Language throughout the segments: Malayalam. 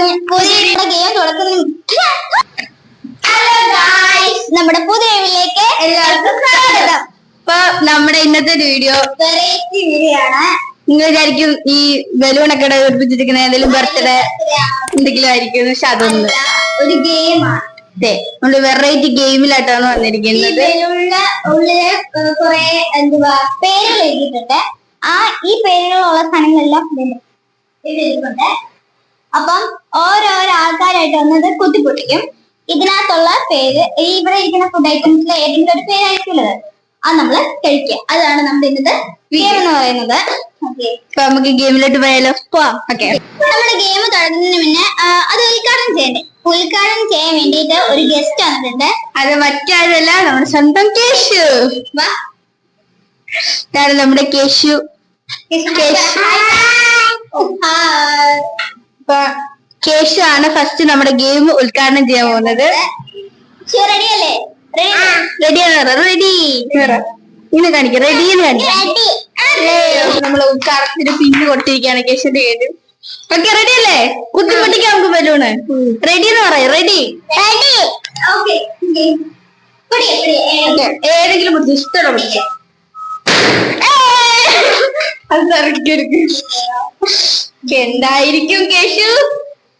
പുതിയ ഗെയിം ഗായ്സ് നമ്മുടെ പുതിയ വീട്ടിലേക്ക് എല്ലാവർക്കും സ്വാഗതം. ഇപ്പൊ നമ്മുടെ ഇന്നത്തെ ഒരു വീഡിയോ വെറൈറ്റി വീഡിയോ ആണ്. നിങ്ങൾ വിചാരിക്കും ഈ ബലൂണൊക്കെ ഉറപ്പിച്ചിരിക്കുന്ന ഏതെങ്കിലും ബർത്ത്ഡേ എന്തെങ്കിലും ആയിരിക്കും. പക്ഷെ അതൊന്ന് ഒരു ഗെയിമാണ് അതെ നമ്മൾ വെറൈറ്റി ഗെയിമിലായിട്ടാണ് വന്നിരിക്കുന്നത്. ഉള്ളിൽ കുറെ എന്തുവാ പേരുകൾ എഴുതിയിട്ടുണ്ട്. ആ ഈ പേരുകളുള്ള സ്ഥലങ്ങളെല്ലാം ഇതിൽ ഇതിലിരിപ്പുണ്ട്. അപ്പം ഓരോരോ ആൾക്കാരായിട്ട് വന്നത് കുത്തിപ്പൊട്ടിക്കും. ഇതിനകത്തുള്ള പേര് ഈ ഇവിടെ ഇരിക്കുന്ന ഫുഡ് ഐറ്റംസിലെ ഏതെങ്കിലും ഒരു പേരായിരിക്കുള്ളത് അത്. നമ്മൾ കഴിക്കുക. അതാണ് നമ്മുടെ ഇന്നത്തെ ഗെയിം എന്ന് പറയുന്നത്. അപ്പൊ നമുക്ക് ഗെയിമിലോട്ട് പോയാലോ? പോവാം. ഓക്കെ നമ്മുടെ ഗെയിം തുടങ്ങുന്നതിന് മുന്നേ അത് ഉദ്ഘാടനം ചെയ്യണ്ടേ? ഉദ്ഘാടനം ചെയ്യാൻ വേണ്ടിയിട്ട് ഒരു ഗസ്റ്റ് വന്നിട്ടുണ്ട്. അത് മറ്റാരല്ല നമ്മുടെ സ്വന്തം കേശു. വാ. നമ്മുടെ കേശു. അപ്പൊ കേശു ആണ് ഫസ്റ്റ് നമ്മുടെ ഗെയിം ഉദ്ഘാടനം ചെയ്യാൻ പോകുന്നത്. റെഡിയാണ് റെഡി ഇന്ന് കാണിക്കാം റെഡി എന്ന് കാണിക്കാം. നമ്മൾ ഉദ്ഘാടനത്തിന് പിന്നു കൊടുത്തിരിക്കുകയാണ് കേശുന്റെ കയ്യിൽ ഓക്കെ റെഡി അല്ലേ? കുത്തി പൊട്ടിക്കാൻ നമുക്ക് ബലൂണ് റെഡി എന്ന് പറയാം റെഡി ഏതെങ്കിലും ഇഷ്ടമുള്ള അത് തെറിക്കരുത് എന്തായിരിക്കും കേശു?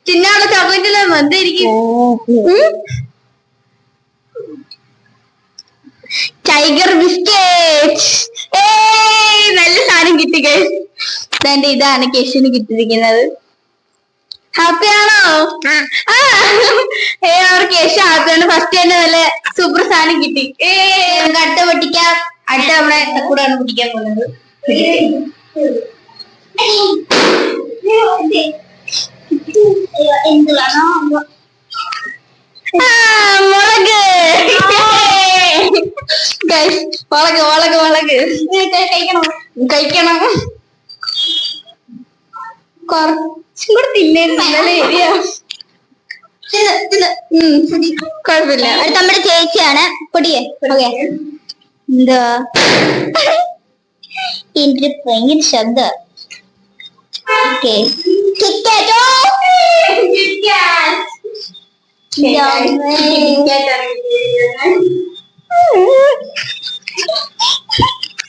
തിന്നാനുള്ള ചോക്ലേറ്റ് എന്തായിരിക്കും ടൈഗർ ബിസ്കറ്റ് ഏയ് നല്ല സാധനം കിട്ടി കേസ് എന്റെ ഇതാണ് കേശുവിന് കിട്ടിയിരിക്കുന്നത്. ഹാപ്പി ആണോ? ഏ അവർ കേശു ഹാപ്പിയാണ് ഫസ്റ്റ് തന്നെ നല്ല സൂപ്പർ സാധനം കിട്ടി. ഏ അടുത്ത പൊട്ടിക്കാം. അടുത്ത നമ്മുടെ കൂടെയാണ് പൊട്ടിക്കാൻ പോകുന്നത്. കഴിക്കണം കുറച്ചും ഏരിയ അടുത്ത നമ്മുടെ ചേച്ചിയാണ് പൊടിയേ എന്താ എന്റെ ഭയങ്കര ശബ്ദം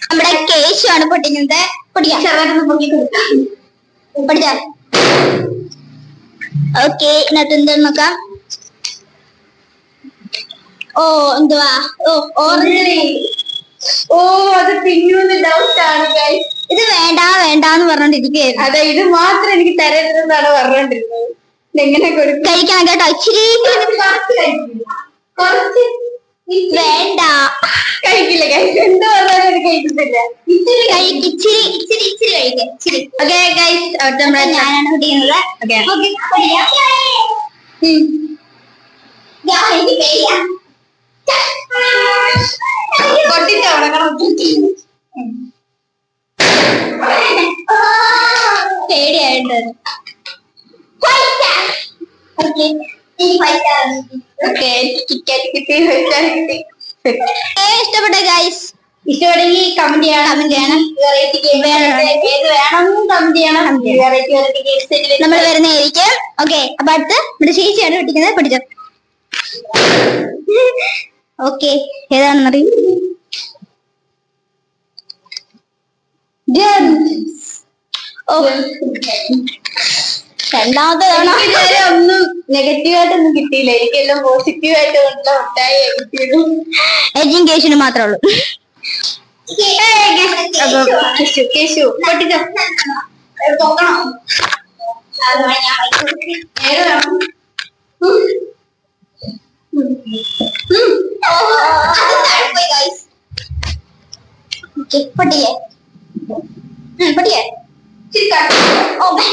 നമ്മുടെ കേശുവാണ് പൊട്ടിക്കുന്നത്. പൊടിക്കാം പഠിച്ചാ ഓക്കെ ഇതിനകത്ത് എന്താന്ന് നോക്കാം? ഓ എന്തുവാ? ഓ ഓറഞ്ച്. ഓ അത് പിന്നൂന്ന് ഡൗട്ട് ഗൈസ് ഇത് വേണ്ട വേണ്ടാന്ന് പറഞ്ഞോണ്ടിരിക്കുകയായിരുന്നു. അതെ ഇത് മാത്രം എനിക്ക് തരരുതെന്നാണ് പറഞ്ഞോണ്ടിരുന്നത്. എങ്ങനെ കഴിക്കണം കേട്ടോ ഇച്ചിരി കുറച്ച് വേണ്ട. കഴിക്കില്ല ഗൈസ് എന്ത് പറഞ്ഞാലും ഇത് കഴിക്കത്തില്ല. കഴിക്ക്. ഇച്ചിരി ഇച്ചിരി ഇച്ചിരി കഴിക്കാം. ഇച്ചിരി. ഓക്കെ ഗൈസ് അവിടെ നമ്മുടെ ഞാനാണ് കുടിക്കുന്നത് ഓക്കെ ഓക്കെ എനിക്ക് പേടിയാ പൊട്ടിച്ച് ഉണക്കണം പേടിയായിട്ട് ഇഷ്ടപ്പെട്ട ഗൈസ് ഇഷ്ടപ്പെടുമെങ്കിൽ കമന്റ് ചെയ്യണം. കമന്റ് ചെയ്യണം. വെറൈറ്റി ഗെയിം ഏത് വേണം കമന്റ് ചെയ്യണം. വെറൈറ്റി വെറൈറ്റി ഗെയിംസ് നമ്മൾ വരുന്നതായിരിക്കും. ഓക്കെ അപ്പൊ അടുത്ത് നമ്മുടെ ചേച്ചിയാണ് പഠിക്കുന്നത്. പഠിച്ചോ. ഓക്കെ ഏതാണെന്നറിയും ഓ രണ്ടാമത്തെ തവണ ഒന്നും നെഗറ്റീവ് ആയിട്ടൊന്നും കിട്ടിയില്ല. എനിക്കെല്ലാം പോസിറ്റീവ് ആയിട്ട് ഉള്ള ഉണ്ടായി കിട്ടിയുള്ളൂ എജും കേശിന് മാത്രമേ ഉള്ളൂ. അപ്പൊ കേശു കേശു പൊട്ടിച്ചോ ഏത് വേണം പൊട്ടിയേ പൊട്ടിയേ ഇച്ചിരി കട്ടി. ഓക്കെ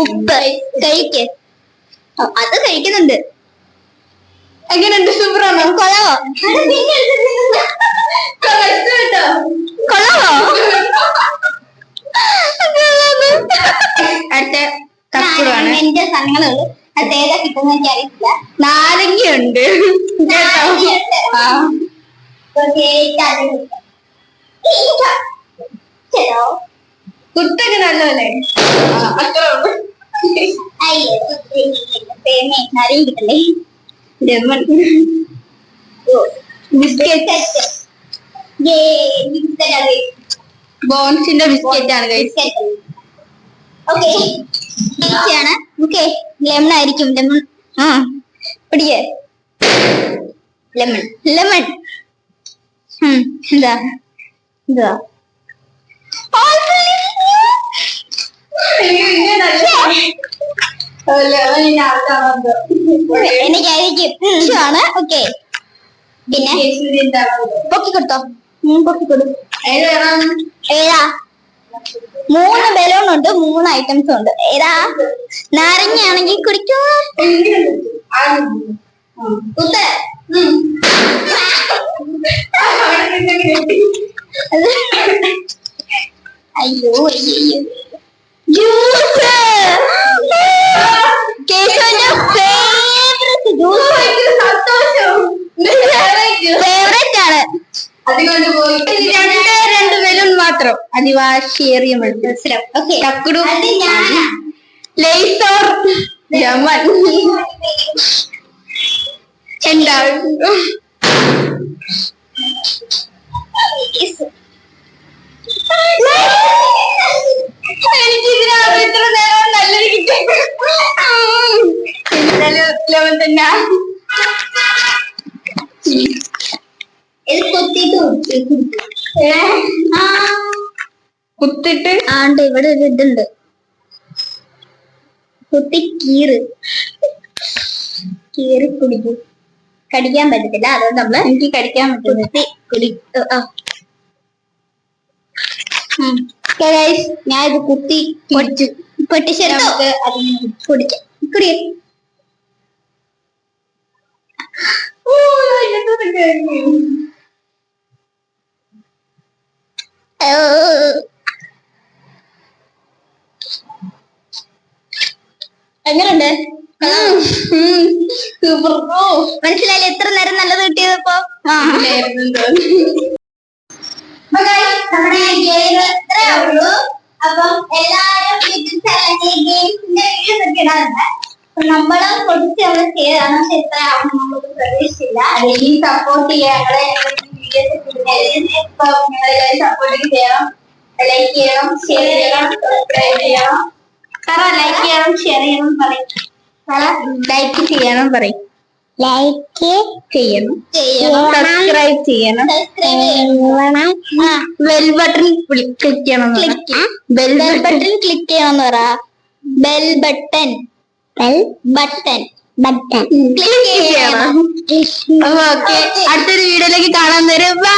ഉപ്പ്. കഴിക്ക്. അത് കഴിക്കുന്നുണ്ട്. എങ്ങനെയുണ്ട്? സൂപ്പറാണോ? കൊളവോ കൊളവോ അടുത്ത കപ്പുറാണ് എന്റെ സാധനങ്ങളുള്ളൂ അത് ഏതാ കിട്ടുന്ന എനിക്ക് അറിയില്ല നാരങ്ങയുണ്ട്. കുത്തൊക്കെ നല്ലതല്ലേ അയ്യോ കിട്ടല്ലേ ലെമൺ ബിസ്ക്കറ്റ്. ബോൺസിന്റെ ബിസ്ക്കറ്റ് ആണ് കഴിച്ചത് ഓക്കെ. ആണ് ഓക്കെ. ലെമൺ ആയിരിക്കും. ലെമൺ ആ പിടിക്കേ. ലെമൺ ലെമൺ എന്താ? എന്താ? എനിക്കായിരിക്കും. ഓക്കെ. പിന്നെ? പൊക്കി കൊടുത്തോ പൊക്കി കൊടു ഏതാ? മൂന്ന് ബലൂൺ ഉണ്ട് മൂന്ന് ഐറ്റംസ് ഉണ്ട്. ഏതാ? നാരങ്ങയാണെങ്കിൽ കുടിക്കോ. അയ്യോ അയ്യോ. ജ്യൂസ്. മാത്രം അതിവാശിയേറിയ മത്സരം ഞാനാ. ലേസോർ യമൻ എന്താണ് എനിക്ക് ഇതിനകത്ത് ഇത്ര നേരം നല്ലൊരു ലെവൽ തന്നെ. ഇത്. കുത്തിട്ട് ആണ്ട് ഇവിടെ ഒരു ഇതുണ്ട്. കുത്തി കീറ്. കീറി കുടിക്കും. കടിക്കാൻ പറ്റത്തില്ല അതുകൊണ്ട് നമ്മൾ എനിക്ക് കടിക്കാൻ പറ്റുന്നു കുടി ഞാൻ ഇത് കുത്തി പൊടിച്ചു. പൊട്ടിച്ചെടുത്തു? അത് കുടിക്കാം. കുടി ഓ, ഇതിനകത്തൊക്കെ ഓ മനസ്സിലായില്ലേ? എത്ര നേരം നല്ലത് കിട്ടിയത് ഇപ്പൊ നമ്മുടെ ഗെയിം ഇത്രേ ഉള്ളൂ. അപ്പം എല്ലാരും ഗെയിംസിന്റെ വീഡിയോസ് ഒക്കെ ഇടാറുണ്ട് നമ്മളും കൊടുത്ത് നമ്മൾ ചെയ്തതാണ് പക്ഷെ ഇത്ര ആവുന്ന നമുക്ക് പ്രതീക്ഷിച്ചില്ല. അല്ലെങ്കിൽ സപ്പോർട്ട് ചെയ്യാം സപ്പോർട്ട് ചെയ്യണം. ലൈക്ക് ചെയ്യണം ഷെയർ ചെയ്യണം സബ്സ്ക്രൈബ് ചെയ്യണം. പറ ലൈക്ക് ചെയ്യണം ഷെയർ ചെയ്യണം പറയും. ലൈക്ക് ചെയ്യണം പറയും. ലൈക്ക് ചെയ്യണം. സബ്സ്ക്രൈബ് ചെയ്യണം. ബെൽ ബട്ടൺ ക്ലിക്ക് ചെയ്യണം ബെൽ ബട്ടൺ ക്ലിക്ക് ചെയ്യണം. പറ. Bell button bell button button click ചെയ്യണം. ഓക്കെ അടുത്തൊരു വീഡിയോയിലേക്ക് കാണാൻ തരും ബൈ